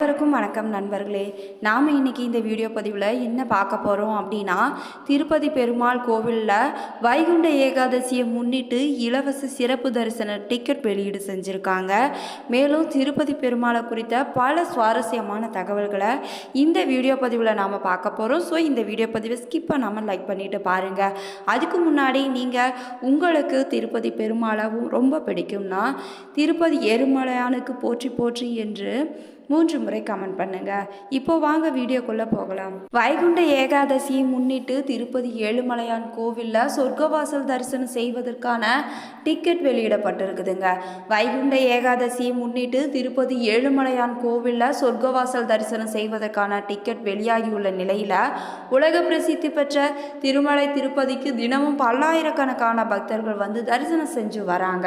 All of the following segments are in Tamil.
அனைவருக்கும் வணக்கம் நண்பர்களே. நாம் இன்னைக்கு இந்த வீடியோ பதிவில் என்ன பார்க்க போகிறோம் அப்படின்னா திருப்பதி பெருமாள் கோவிலில் வைகுண்ட ஏகாதசியை முன்னிட்டு இலவச சிறப்பு தரிசன டிக்கெட் வெளியீடு செஞ்சுருக்காங்க. மேலும் திருப்பதி பெருமாளை குறித்த பல சுவாரஸ்யமான தகவல்களை இந்த வீடியோ பதிவில் நாம் பார்க்க போகிறோம் ஸோ இந்த வீடியோ பதிவை ஸ்கிப் பண்ணாமல் லைக் பண்ணிவிட்டு பாருங்கள் அதுக்கு முன்னாடி நீங்கள் உங்களுக்கு திருப்பதி பெருமாளவும் ரொம்ப பிடிக்கும்னா திருப்பதி ஏழுமலையானுக்கு போற்றி போற்றி என்று மூன்று முறை கமெண்ட் பண்ணுங்க. இப்போ வாங்க வீடியோக்குள்ள போகலாம். வைகுண்ட ஏகாதசியை முன்னிட்டு திருப்பதி ஏழுமலையான் கோவிலில் சொர்க்கவாசல் தரிசனம் செய்வதற்கான டிக்கெட் வெளியிடப்பட்டிருக்குதுங்க. வைகுண்ட ஏகாதசியை முன்னிட்டு திருப்பதி ஏழுமலையான் கோவிலில் சொர்க்கவாசல் தரிசனம் செய்வதற்கான டிக்கெட் வெளியாகியுள்ள நிலையில் உலக பிரசித்தி பெற்ற திருமலை திருப்பதிக்கு தினமும் பல்லாயிரக்கணக்கான பக்தர்கள் வந்து தரிசனம் செஞ்சு வராங்க.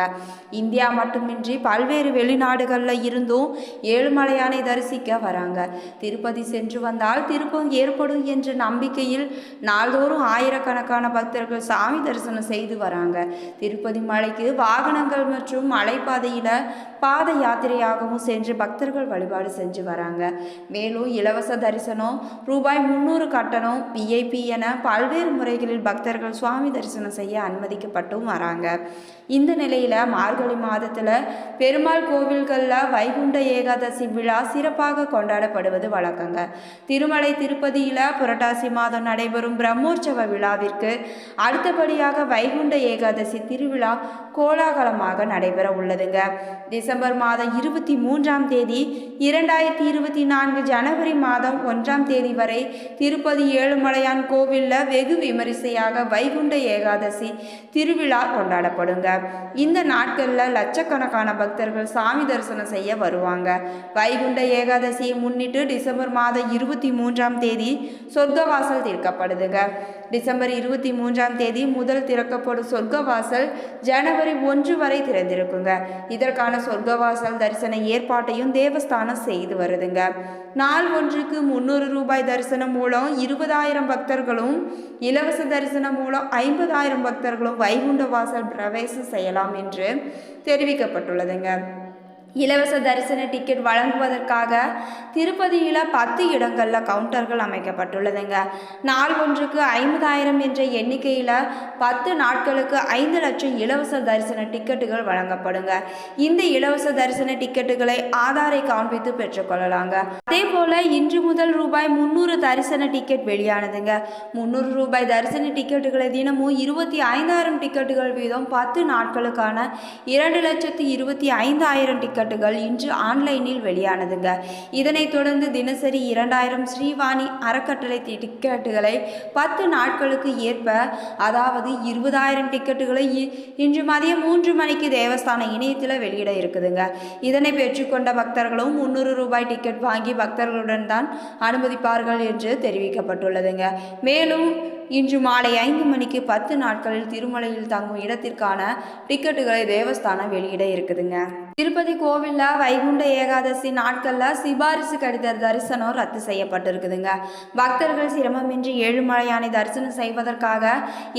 இந்தியா மட்டுமின்றி பல்வேறு வெளிநாடுகளில் இருந்தும் ஏழுமலையான் தரிசிக்க வராங்க. திருப்பதி சென்று வந்தால் திருப்பம் ஏற்படும் என்ற நம்பிக்கையில் நாள்தோறும் ஆயிரக்கணக்கான பக்தர்கள் சாமி தரிசனம் செய்து வராங்க. திருப்பதி மலைக்கு வாகனங்கள் மற்றும் மலைப்பாதையில் பாத யாத்திரையாகவும் சென்று பக்தர்கள் வழிபாடு செஞ்சு வராங்க. மேலும் இலவச தரிசனம் ரூபாய் முந்நூறு கட்டணம் விஐபி என பல்வேறு முறைகளில் பக்தர்கள் சுவாமி தரிசனம் செய்ய அனுமதிக்கப்பட்டும் வராங்க. இந்த நிலையில் மார்கழி மாதத்தில் பெருமாள் கோவில்களில் வைகுண்ட ஏகாதசி விழா சிறப்பாக கொண்டாடப்படுவது வழக்கங்க. திருமலை திருப்பதியில் புரட்டாசி மாதம் நடைபெறும் பிரம்மோற்சவ விழாவிற்கு அடுத்தபடியாக வைகுண்ட ஏகாதசி திருவிழா கோலாகலமாக நடைபெற உள்ளதுங்க. டிசம்பர் மாதம் இருபத்தி மூன்றாம் தேதி இரண்டாயிரத்தி இருபத்தி நான்கு ஜனவரி மாதம் ஒன்றாம் தேதி வரை திருப்பதி ஏழுமலையான் கோவிலில் வெகு விமரிசையாக வைகுண்ட ஏகாதசி திருவிழா கொண்டாடப்படுங்க. இந்த நாட்களில் லட்சக்கணக்கான பக்தர்கள் சாமி தரிசனம் செய்ய வருவாங்க. வைகுண்ட ஏகாதசியை முன்னிட்டு டிசம்பர் மாதம் இருபத்தி மூன்றாம் தேதி சொர்க்கவாசல் தீர்க்கப்படுதுங்க டிசம்பர் இருபத்தி மூன்றாம் தேதி முதல் திறக்கப்படும் சொர்க்கவாசல் ஜனவரி ஒன்று வரை திறந்திருக்குங்க. இதற்கான சொர்க்கவாசல் தரிசன ஏற்பாட்டையும் தேவஸ்தானம் செய்து வருதுங்க. நாள் ஒன்றுக்கு முந்நூறு ரூபாய் தரிசனம் மூலம் இருபதாயிரம் பக்தர்களும் இலவச தரிசனம் மூலம் ஐம்பதாயிரம் பக்தர்களும் வைகுண்ட வாசல் பிரவேசம் செய்யலாம் என்று தெரிவிக்கப்பட்டுள்ளதுங்க. இலவச தரிசன டிக்கெட் வழங்குவதற்காக திருப்பதியில் பத்து இடங்களில் கவுண்டர்கள் அமைக்கப்பட்டுள்ளதுங்க. நாள் ஒன்றுக்கு ஐம்பதாயிரம் என்ற எண்ணிக்கையில் பத்து நாட்களுக்கு ஐந்து லட்சம் இலவச தரிசன டிக்கெட்டுகள் வழங்கப்படுங்க. இந்த இலவச தரிசன டிக்கெட்டுகளை ஆதாரை காண்பித்து பெற்றுக்கொள்ளலாங்க. அதே போல் இன்று முதல் ரூபாய் முந்நூறு தரிசன டிக்கெட் வெளியானதுங்க. முந்நூறு ரூபாய் தரிசன டிக்கெட்டுகளை தினமும் இருபத்தி ஐந்தாயிரம் டிக்கெட்டுகள் வீதம் பத்து நாட்களுக்கான இரண்டு லட்சத்து இருபத்தி ஐந்தாயிரம் டிக்கெட் டிக்கெட்டுகள் இன்று ஆன்லைனில் வெளியானதுங்க. இதனைத் தொடர்ந்து தினசரி இரண்டாயிரம் ஸ்ரீவாணி அறக்கட்டளை டிக்கெட்டுகளை பத்து நாட்களுக்கு ஏற்ப அதாவது இருபதாயிரம் டிக்கெட்டுகளை இன்று மதியம் மூன்று மணிக்கு தேவஸ்தான இணையத்தில் வெளியிட இருக்குதுங்க. இதனை பெற்றுக்கொண்ட பக்தர்களும் முந்நூறு ரூபாய் டிக்கெட் வாங்கி பக்தர்களுடன் தான் அனுமதிப்பார்கள் என்று தெரிவிக்கப்பட்டுள்ளதுங்க. மேலும் இன்று மாலை ஐந்து மணிக்கு பத்து நாட்களில் திருமலையில் தங்கும் இடத்திற்கான டிக்கெட்டுகளை தேவஸ்தானம் வெளியிட இருக்குதுங்க. திருப்பதி கோவிலில் வைகுண்ட ஏகாதசி நாட்களில் சிபாரிசு கடித தரிசனம் ரத்து செய்யப்பட்டிருக்குதுங்க. பக்தர்கள் சிரமமின்றி ஏழுமலையானை தரிசனம் செய்வதற்காக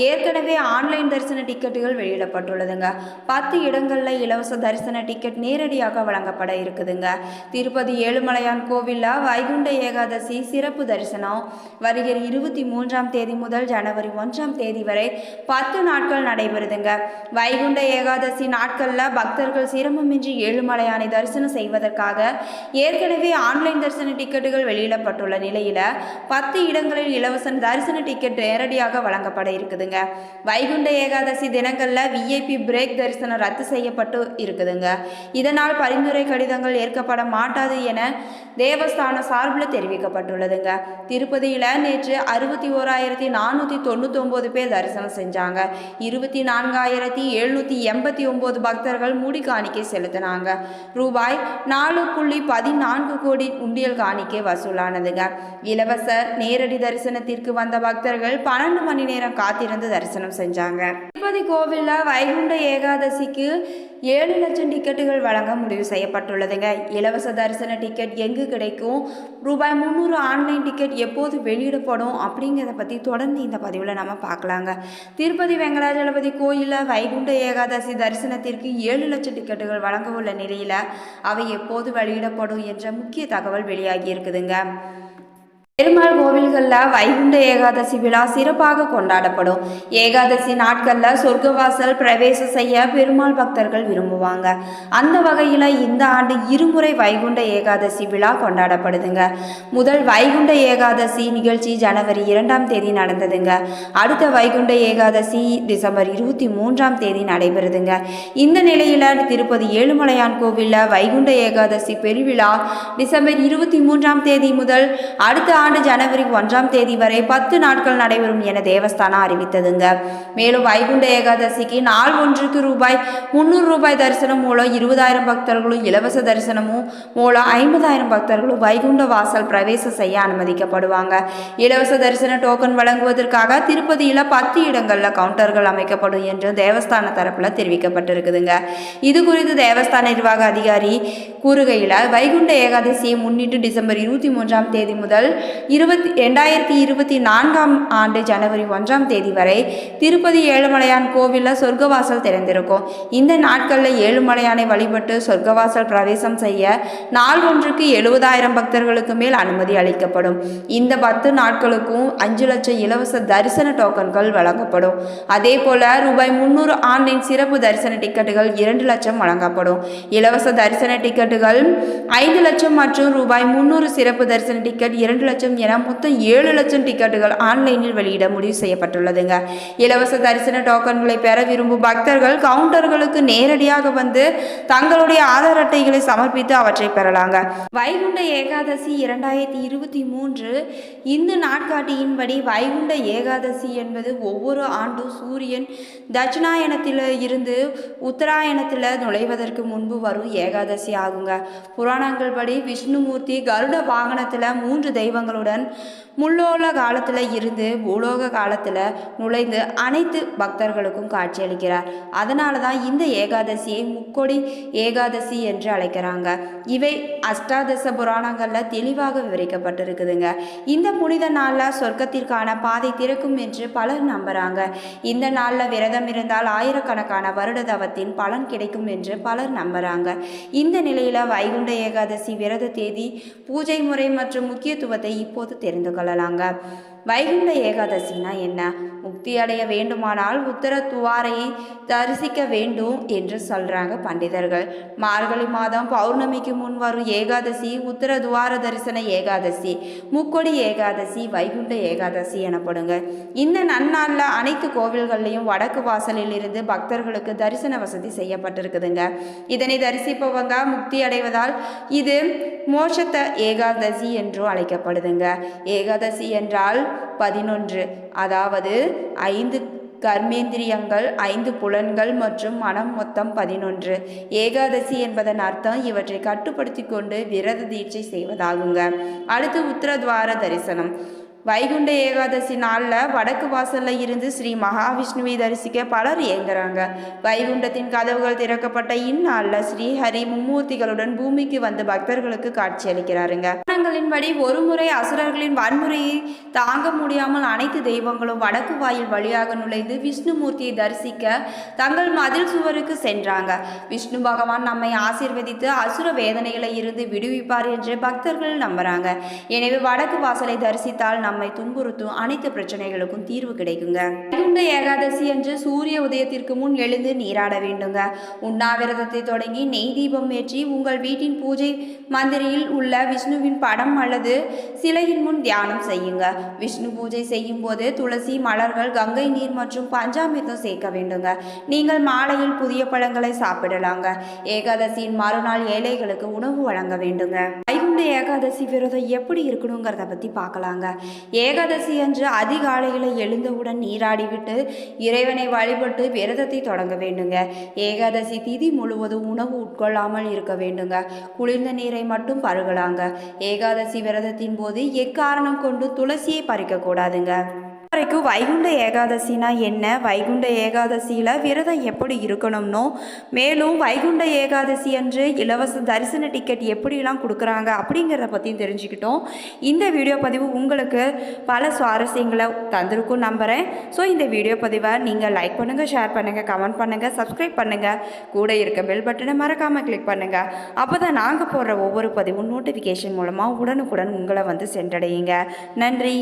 ஏற்கனவே ஆன்லைன் தரிசன டிக்கெட்டுகள் வெளியிடப்பட்டுள்ளதுங்க. பத்து இடங்களில் இலவச தரிசன டிக்கெட் நேரடியாக வழங்கப்பட இருக்குதுங்க. திருப்பதி ஏழுமலையான் கோவிலில் வைகுண்ட ஏகாதசி சிறப்பு தரிசனம் வருகிற இருபத்தி மூன்றாம் தேதி முதல் ஜனவரி ஒன்றாம் தேதி வரை பத்து நாட்கள் நடைபெறுதுங்க. வைகுண்ட ஏகாதசி நாட்களில் பக்தர்கள் சிரமமின்றி ஏழுமலையானை தரிசனம் செய்வதற்காக ஏற்கனவே ஆன்லைன் தரிசன டிக்கெட்டுகள் வெளியிடப்பட்டுள்ள நிலையில் பத்து இடங்களில் இலவச தரிசன டிக்கெட் நேரடியாக வழங்கப்பட இருக்குதுங்க. வைகுண்ட ஏகாதசி தினங்களில் விஐபி பிரேக் தரிசனம் ரத்து செய்யப்பட்டு இருக்குதுங்க. இதனால் பரிந்துரை கடிதங்கள் ஏற்கப்பட மாட்டாது என தேவஸ்தான சார்பில் தெரிவிக்கப்பட்டுள்ளதுங்க. திருப்பதியில் நேற்று அறுபத்தி ஓராயிரத்தி நானூற்றி தொண்ணூத்தொம்பது பேர் தரிசனம் செஞ்சாங்க. இருபத்தி நான்காயிரத்தி எழுநூற்றி எண்பத்தி ஒம்பது பக்தர்கள் முடி காணிக்கை செலுத்தினாங்க. ரூபாய் நாலு புள்ளி பதினான்கு கோடி உண்டியல் காணிக்கை வசூலானதுங்க. இலவச நேரடி தரிசனத்திற்கு வந்த பக்தர்கள் பன்னெண்டு மணி நேரம் காத்திருந்து தரிசனம் செஞ்சாங்க. திருப்பதி கோவிலில் வைகுண்ட ஏகாதசிக்கு ஏழு லட்சம் டிக்கெட்டுகள் வழங்க முடிவு செய்யப்பட்டுள்ளதுங்க. இலவச தரிசன டிக்கெட் எங்கு கிடைக்கும்? ரூபாய் முந்நூறு ஆன்லைன் டிக்கெட் எப்போது வெளியிடப்படும் அப்படிங்கிறத பற்றி தொடர்ந்து தொடர்ந்து இந்த பதிவில் நம்ம பார்க்கலாங்க. திருப்பதி வெங்கடாஜலபதி கோயிலில் வைகுண்ட ஏகாதசி தரிசனத்திற்கு ஏழு லட்சம் டிக்கெட்டுகள் வழங்க உள்ள நிலையில் அவை எப்போது வெளியிடப்படும் என்ற முக்கிய தகவல் வெளியாகி இருக்குதுங்க. பெருமாள் கோவில்களில் வைகுண்ட ஏகாதசி விழா சிறப்பாக கொண்டாடப்படும். ஏகாதசி நாட்களில் சொர்க்கவாசல் பிரவேசம் செய்ய பெருமாள் பக்தர்கள் விரும்புவாங்க. அந்த வகையில் இந்த ஆண்டு இருமுறை வைகுண்ட ஏகாதசி விழா கொண்டாடப்படுதுங்க. முதல் வைகுண்ட ஏகாதசி நிகழ்ச்சி ஜனவரி இரண்டாம் தேதி நடந்ததுங்க. அடுத்த வைகுண்ட ஏகாதசி டிசம்பர் இருபத்தி மூன்றாம் தேதி நடைபெறுதுங்க. இந்த நிலையில் திருப்பதி ஏழுமலையான் கோவிலில் வைகுண்ட ஏகாதசி பெருவிழா டிசம்பர் இருபத்தி மூன்றாம் தேதி முதல் அடுத்த ஆண்டு ஜனவரி ஒன்றாம் தேதி வரை பத்து நாட்கள் நடைபெறும் என தேவஸ்தானம் அறிவித்ததுங்க. மேலும் வைகுண்ட ஏகாதசிக்கு நாள் ஒன்றுக்கு ரூபாய் முந்நூறு ரூபாய் தரிசனம் மூலம் இருபதாயிரம் பக்தர்களும் இலவச தரிசனமும் மூலம் ஐம்பதாயிரம் பக்தர்களும் வைகுண்ட வாசல் பிரவேசம் செய்ய அனுமதிக்கப்படுவாங்க. இலவச தரிசன டோக்கன் வழங்குவதற்காக திருப்பதியில் பத்து இடங்களில் கவுண்டர்கள் அமைக்கப்படும் என்று தேவஸ்தான தரப்பில் தெரிவிக்கப்பட்டிருக்குதுங்க. இது குறித்து தேவஸ்தான நிர்வாக அதிகாரி கூறுகையில் வைகுண்ட ஏகாதசியை முன்னிட்டு டிசம்பர் இருபத்தி மூன்றாம் தேதி முதல் இருபத்தி ரெண்டாயிரத்தி இருபத்தி நான்காம் ஆண்டு ஜனவரி ஒன்றாம் தேதி வரை திருப்பதி ஏழுமலையான் கோவிலில் சொர்க்கவாசல் திறந்திருக்கும். இந்த நாட்களில் ஏழுமலையானை வழிபட்டு சொர்க்கவாசல் பிரவேசம் செய்ய நாள் ஒன்றுக்கு எழுபதாயிரம் பக்தர்களுக்கு மேல் அனுமதி அளிக்கப்படும். இந்த பத்து நாட்களுக்கும் அஞ்சு லட்சம் இலவச தரிசன டோக்கன்கள் வழங்கப்படும். அதே போல ரூபாய் முந்நூறு ஆன்லைன் சிறப்பு தரிசன டிக்கெட்டுகள் இரண்டு லட்சம் வழங்கப்படும். இலவச தரிசன டிக்கெட்டுகள் ஐந்து லட்சம் மற்றும் ரூபாய் முந்நூறு சிறப்பு தரிசன டிக்கெட் இரண்டு லட்சம் லட்சம் என மொத்தம் ஏழு லட்சம் டிக்கெட்டுகள் ஆன்லைனில் வெளியிட முடிவு செய்யப்பட்டுள்ளதுங்க. இலவச தரிசன டோக்கன்களை பெற விரும்பும் பக்தர்கள் கவுண்டர்களுக்கு நேரடியாக வந்து தங்களுடைய ஆதார் அட்டைகளை சமர்ப்பித்து அவற்றை பெறலாங்க. வைகுண்ட ஏகாதசி இரண்டாயிரத்தி இருபத்தி மூன்று இந்து நாட்காட்டியின்படி வைகுண்ட ஏகாதசி என்பது ஒவ்வொரு ஆண்டும் சூரியன் தட்சிணாயனத்தில் இருந்து உத்தராயணத்தில் நுழைவதற்கு முன்பு வரும் ஏகாதசி ஆகுங்க. புராணங்கள் படி விஷ்ணுமூர்த்தி கருட வாகனத்தில் மூன்று தெய்வங்கள் பக்தர்களுடன் முள்ளோல காலத்தில் இருந்து பூலோக காலத்தில் நுழைந்து அனைத்து பக்தர்களுக்கும் காட்சியளிக்கிறார். அதனால தான் இந்த ஏகாதசியை முக்கொடி ஏகாதசி என்று அழைக்கிறாங்க. இவை அஷ்டாதச புராணங்களில் தெளிவாக விவரிக்கப்பட்டிருக்குதுங்க. இந்த புனித நாளில் சொர்க்கத்திற்கான பாதை திறக்கும் என்று பலர் நம்புகிறாங்க இந்த நாளில் விரதம் இருந்தால் ஆயிரக்கணக்கான வருட தவத்தின் பலன் கிடைக்கும் என்று பலர் நம்புகிறாங்க இந்த நிலையில் வைகுண்ட ஏகாதசி விரத தேதி பூஜை முறை மற்றும் முக்கியத்துவத்தை இப்போது தெரிந்து கொள்ளலாங்க. வைகுண்ட ஏகாதசினா என்ன? முக்தி அடைய வேண்டுமானால் உத்தர துவாரையை தரிசிக்க வேண்டும் என்று சொல்கிறாங்க பண்டிதர்கள். மார்கழி மாதம் பௌர்ணமிக்கு முன் வரும் ஏகாதசி உத்தர துவார தரிசன ஏகாதசி முக்கொடி ஏகாதசி வைகுண்ட ஏகாதசி எனப்படுங்க. இந்த நன்னாளில் அனைத்து கோவில்கள்லையும் வடக்கு வாசலில் இருந்து பக்தர்களுக்கு தரிசன வசதி செய்யப்பட்டிருக்குதுங்க. இதனை தரிசிப்பவங்க முக்தி அடைவதால் இது மோட்சத்த ஏகாதசி என்றும் அழைக்கப்படுதுங்க. ஏகாதசி என்றால் பதினொன்று. அதாவது ஐந்து கர்மேந்திரியங்கள் ஐந்து புலன்கள் மற்றும் மனம் மொத்தம் பதினொன்று. ஏகாதசி என்பதன் அர்த்தம் இவற்றை கட்டுப்படுத்தி கொண்டு விரத தீட்சை செய்வதாகுங்க. அடுத்து உத்தரத்வார தரிசனம். வைகுண்ட ஏகாதசி நாளில் வடக்கு வாசலில் இருந்து ஸ்ரீ மகாவிஷ்ணுவை தரிசிக்க பலர் இயங்குறாங்க. வைகுண்டத்தின் கதவுகள் திறக்கப்பட்ட இந்நாளில் ஸ்ரீஹரி மும்மூர்த்திகளுடன் பூமிக்கு வந்து பக்தர்களுக்கு காட்சியளிக்கிறாருங்க புராணங்களின்படி ஒருமுறை அசுரர்களின் வன்முறையை தாங்க முடியாமல் அனைத்து தெய்வங்களும் வடக்கு வாயில் வழியாக நுழைந்து விஷ்ணுமூர்த்தியை தரிசிக்க தங்கள் மதில் சுவருக்கு சென்றாங்க. விஷ்ணு பகவான் நம்மை ஆசீர்வதித்து அசுர வேதனைகளை இருந்து விடுவிப்பார் என்று பக்தர்கள் நம்புறாங்க. எனவே வடக்கு வாசலை தரிசித்தால் நம் நம்மை துன்புறுத்தும் அனைத்து பிரச்சனைகளுக்கும் தீர்வு கிடைக்குங்க. வைகுண்ட ஏகாதசி என்று சூரிய உதயத்திற்கு முன் எழுந்து நீராட வேண்டுங்க. உண்ணாவிரதத்தை தொடங்கி நெய் தீபம் ஏற்றி உங்கள் வீட்டின் பூஜை மந்திரியில் உள்ள விஷ்ணுவின் படம் அல்லது சிலையின் முன் தியானம் செய்யுங்க. விஷ்ணு பூஜை செய்யும் போது துளசி மலர்கள் கங்கை நீர் மற்றும் பஞ்சாமிர்தம் சேர்க்க வேண்டுங்க. நீங்கள் மாலையில் புதிய பழங்களை சாப்பிடலாங்க. ஏகாதசியின் மறுநாள் ஏழைகளுக்கு உணவு வழங்க வேண்டுங்க. வைகுண்ட ஏகாதசி விரதம் எப்படி இருக்கணுங்கிறத பற்றி பார்க்கலாங்க. ஏகாதசி அன்று அதிகாலையில் எழுந்தவுடன் நீராடிவிட்டு இறைவனை வழிபட்டு விரதத்தை தொடங்க வேண்டுங்க. ஏகாதசி திதி முழுவதும் உணவு உட்கொள்ளாமல் இருக்க வேண்டுங்க. குளிர்ந்த நீரை மட்டும் பருகலாங்க. ஏகாதசி விரதத்தின் போது எக்காரணம் கொண்டு துளசியை பறிக்கக்கூடாதுங்க. வரைக்கும் வைகுண்ட ஏகாதசினா என்ன? வைகுண்ட ஏகாதசியில் விரதம் எப்படி இருக்கணும்னோ மேலும் வைகுண்ட ஏகாதசி அன்று இலவச தரிசன டிக்கெட் எப்படிலாம் கொடுக்குறாங்க அப்படிங்கிறத பற்றியும் தெரிஞ்சுக்கிட்டோம். இந்த வீடியோ பதிவு உங்களுக்கு பல சுவாரஸ்யங்களை தந்திருக்கும் நம்புகிறேன் ஸோ இந்த வீடியோ பதிவை நீங்கள் லைக் பண்ணுங்கள் ஷேர் பண்ணுங்கள் கமெண்ட் பண்ணுங்கள் சப்ஸ்கிரைப் பண்ணுங்கள் கூட இருக்க பெல் பட்டனை மறக்காமல் கிளிக் பண்ணுங்கள் அப்போ தான் நாங்கள் போடுற ஒவ்வொரு பதிவும் நோட்டிஃபிகேஷன் மூலமாக உடனுக்குடன் உங்களை வந்து சென்றடையுங்க. நன்றி.